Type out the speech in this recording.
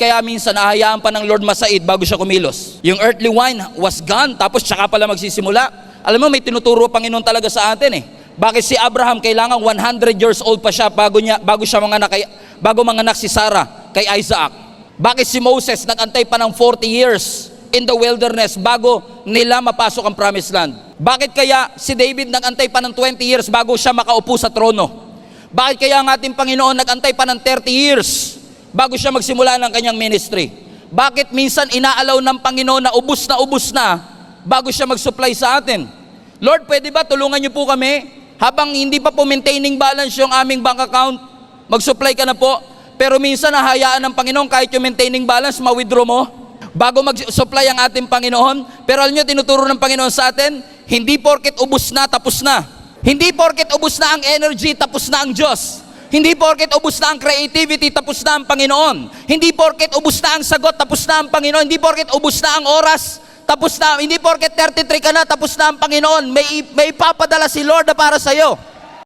kaya minsan ahayaan pa ng Lord masaid bago siya kumilos? Yung earthly wine was gone, tapos tsaka pala magsisimula. Alam mo, may tinuturo ang Panginoon talaga sa atin eh. Bakit si Abraham kailangan 100 years old pa siya bago, niya, bago siya manganak, kay, bago manganak si Sarah kay Isaac? Bakit si Moses nagantay pa ng 40 years in the wilderness bago nila mapasok ang promised land? Bakit kaya si David nagantay pa ng 20 years bago siya makaupo sa trono? Bakit kaya ang ating Panginoon nagantay pa ng 30 years bago siya magsimula ng kanyang ministry? Bakit minsan inaalaw ng Panginoon na ubus na ubus na bago siya mag-supply sa atin? Lord, pwede ba tulungan niyo po kami habang hindi pa po maintaining balance yung aming bank account? Mag-supply ka na po. Pero minsan nahayaan ng Panginoon kahit yung maintaining balance, ma-withdraw mo bago mag-supply ang ating Panginoon. Pero alam nyo, tinuturo ng Panginoon sa atin, hindi porket ubus na, tapos na. Hindi porket ubus na ang energy, tapos na ang Diyos. Hindi porket ubus na ang creativity, tapos na ang Panginoon. Hindi porket ubus na ang sagot, tapos na ang Panginoon. Hindi porket ubus na ang oras, tapos na. Hindi porket 33 ka na, tapos na ang Panginoon. May, may ipapadala si Lord na para sa'yo.